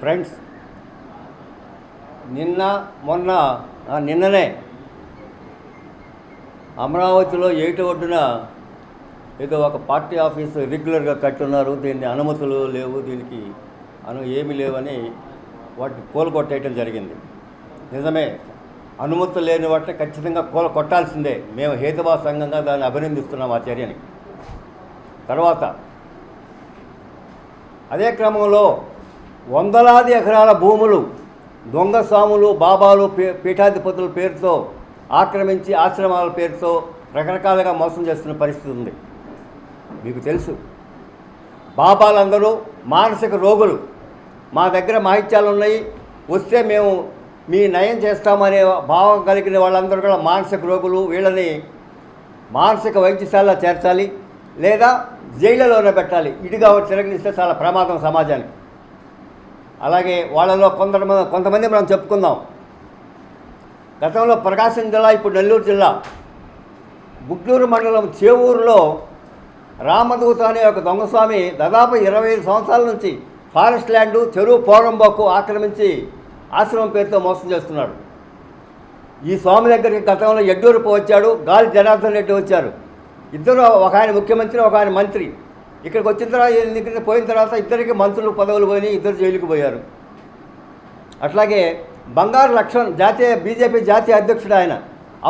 Friends నిన్న మొన్న నిన్ననే అమరావతిలో ఏటి ఒడ్డున ఏదో ఒక పార్టీ ఆఫీసు రెగ్యులర్గా కట్టున్నారు. దీన్ని అనుమతులు లేవు దీనికి అను ఏమీ లేవని వాటిని కూలగొట్టేయటం జరిగింది. నిజమే అనుమతులు లేని వాటిని ఖచ్చితంగా కూల కొట్టాల్సిందే. మేము హేతువా సంఘంగా దాన్ని అభినందిస్తున్నాం ఆ చర్యని. తర్వాత అదే క్రమంలో వందలాది ఎకరాల భూములు దొంగ స్వాములు బాబాలు పీఠాధిపతుల పేరుతో ఆక్రమించి ఆశ్రమాల పేరుతో రకరకాలుగా మోసం చేస్తున్న పరిస్థితి ఉంది. మీకు తెలుసు బాబాలందరూ మానసిక రోగులు. మా దగ్గర మాహిత్యాలు ఉన్నాయి. వస్తే మేము మీ నయం చేస్తామనే భావం కలిగిన వాళ్ళందరూ కూడా మానసిక రోగులు. వీళ్ళని మానసిక వైద్యశాలలో చేర్చాలి. లేదా జైళ్ళలోనే పెట్టాలి. ఇటుగా తిరగనిస్తే చాలా ప్రమాదం సమాజానికి. అలాగే వాళ్ళలో కొంతమంది కొంతమంది మనం చెప్పుకుందాం. గతంలో ప్రకాశం జిల్లా ఇప్పుడు నెల్లూరు జిల్లా. గుడ్లూరు మండలం చేవూరులో రామదూత అనే ఒక దొంగస్వామి దాదాపు ఇరవై ఐదు సంవత్సరాల నుంచి ఫారెస్ట్ ల్యాండు చెరువు పోరంబోకు ఆక్రమించి ఆశ్రమం పేరుతో మోసం చేస్తున్నాడు. ఈ స్వామి దగ్గరికి గతంలో ఎడ్డూరుపు వచ్చాడు గాలి జనార్దన్ రెడ్డి వచ్చారు. ఇద్దరు ఒక ఆయన ముఖ్యమంత్రి ఒక ఆయన మంత్రి. ఇక్కడికి వచ్చిన తర్వాత పోయిన తర్వాత ఇద్దరికి మంత్రులు పదవులు పోయినాయి ఇద్దరు జైలుకు పోయారు. అట్లాగే బంగారు లక్ష్మణ్ జాతీయ బీజేపీ జాతీయ అధ్యక్షుడు ఆయన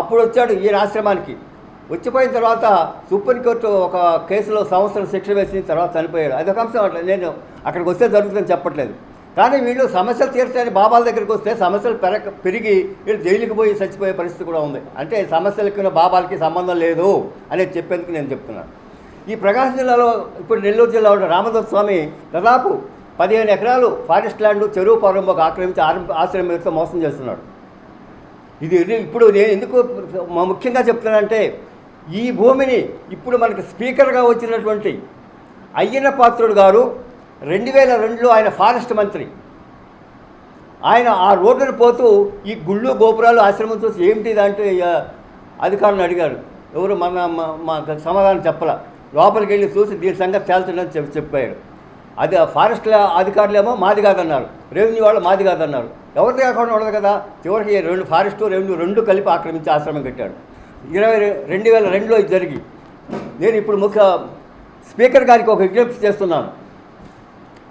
అప్పుడు వచ్చాడు ఈయన ఆశ్రమానికి. వచ్చిపోయిన తర్వాత సుప్రీంకోర్టు ఒక కేసులో సంవత్సరం శిక్ష వేసిన తర్వాత చనిపోయాడు. అదొక అంశం అట్లా నేను అక్కడికి వస్తే జరుగుతుందని చెప్పట్లేదు. కానీ వీళ్ళు సమస్యలు తీర్చని బాబాల దగ్గరికి వస్తే సమస్యలు పెరగ పెరిగి వీళ్ళు జైలుకి పోయి చచ్చిపోయే పరిస్థితి కూడా ఉంది. అంటే సమస్యలకి బాబాలకి సంబంధం లేదు అనేది చెప్పేందుకు నేను చెప్తున్నాను ఈ ప్రకాశం జిల్లాలో ఇప్పుడు నెల్లూరు జిల్లా ఉన్న రామదత్త స్వామి దాదాపు పదిహేను ఎకరాలు ఫారెస్ట్ ల్యాండ్ చెరువు పొరంబోకు ఆక్రమించి ఆరం- ఆశ్రమం మోసం చేస్తున్నాడు. ఇది ఇప్పుడు నేను ఎందుకు ముఖ్యంగా చెప్తున్నానంటే ఈ భూమిని ఇప్పుడు మనకి స్పీకర్గా వచ్చినటువంటి అయ్యన్న పాత్రుడు గారు రెండు వేల రెండులో ఆయన ఫారెస్ట్ మంత్రి. ఆయన ఆ రోడ్డును పోతూ ఈ గుళ్ళు గోపురాలు ఆశ్రమం చూసి ఏమిటి అంటే అధికారులను అడిగాడు ఎవరు మన మా- మాకు సమాధానం చెప్పల. లోపలికి వెళ్ళి చూసి దీని సంగతి తేల్చండి చెప్పి చెప్పాడు అది ఆ ఫారెస్ట్ అధికారులేమో మాది కాదన్నారు. రెవెన్యూ వాళ్ళు మాది కాదన్నారు. ఎవరిది కాకుండా ఉండదు కదా. చివరికి రెండు ఫారెస్ట్ రెవెన్యూ రెండు కలిపి ఆక్రమించి ఆశ్రమం కట్టాడు ఇరవై రెండు వేల రెండులో ఇది జరిగి. నేను ఇప్పుడు ముఖ్య స్పీకర్ గారికి ఒక విజ్ఞప్తి చేస్తున్నాను.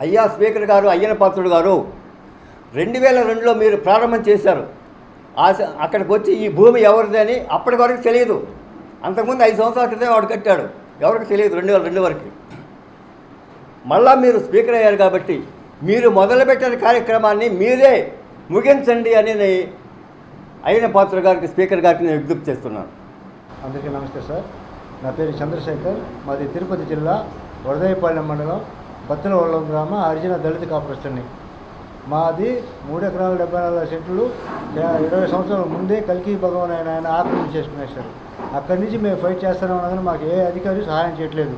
అయ్యా స్పీకర్ గారు అయ్యన పాత్రుడు గారు రెండు వేల రెండులో మీరు ప్రారంభం చేశారు. ఆశ అక్కడికి వచ్చి ఈ భూమి ఎవరిది అని అప్పటి వరకు తెలియదు. అంతకుముందు ఐదు సంవత్సరాల క్రితం వాడు కట్టాడు. ఎవరికి తెలియదు రెండు వేల రెండు వరకు. మళ్ళా మీరు స్పీకర్ అయ్యారు కాబట్టి మీరు మొదలుపెట్టిన కార్యక్రమాన్ని మీరే ముగించండి అని అయిన అయ్యన పాత్ర గారికి స్పీకర్ గారికి నేను విజ్ఞప్తి చేస్తున్నాను. అందరికీ నమస్తే సార్. నా పేరు చంద్రశేఖర్. మాది తిరుపతి జిల్లా వరదయ్యపాలెం మండలం బత్తలవల్లం గ్రామ అర్జున దళిత కాపురస్తుని మాది మూడు ఎకరాల డెబ్బై నాలుగు సెంట్లు ఇరవై సంవత్సరాల ముందే కల్కి భగవాన్ ఆయన ఆయన ఆక్రమణ చేసుకునేశారు. అక్కడి నుంచి మేము ఫైట్ చేస్తూనే కానీ మాకు ఏ అధికారి సహాయం చేయట్లేదు.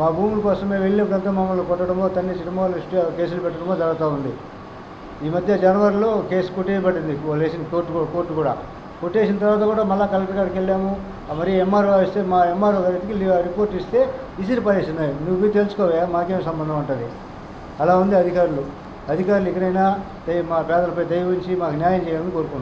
మా భూముల కోసం మేము వెళ్ళినప్పుడంతా మమ్మల్ని కొట్టడమో తన్నించడమో లిస్ట్ కేసులు పెట్టడమో జరుగుతూ ఉంది. ఈ మధ్య జనవరిలో కేసు కొట్టేయబడింది లేచిన కోర్టు కోర్టు కూడా. కొట్టేసిన తర్వాత కూడా మళ్ళీ కలెక్టర్ గారికి వెళ్ళాము. మరి ఎంఆర్ఓ ఇస్తే మా ఎంఆర్ఓ గారికి రిపోర్ట్ ఇస్తే ఇసిరి పడేసినాయి నువ్వు తెలుసుకోవే మాకేం సంబంధం ఉంటుంది? అలా ఉంది అధికారులు. అధికారులు ఇకనైనా మా పేదలపై దయ ఉంచి మాకు న్యాయం చేయాలని కోరుకుంటున్నాను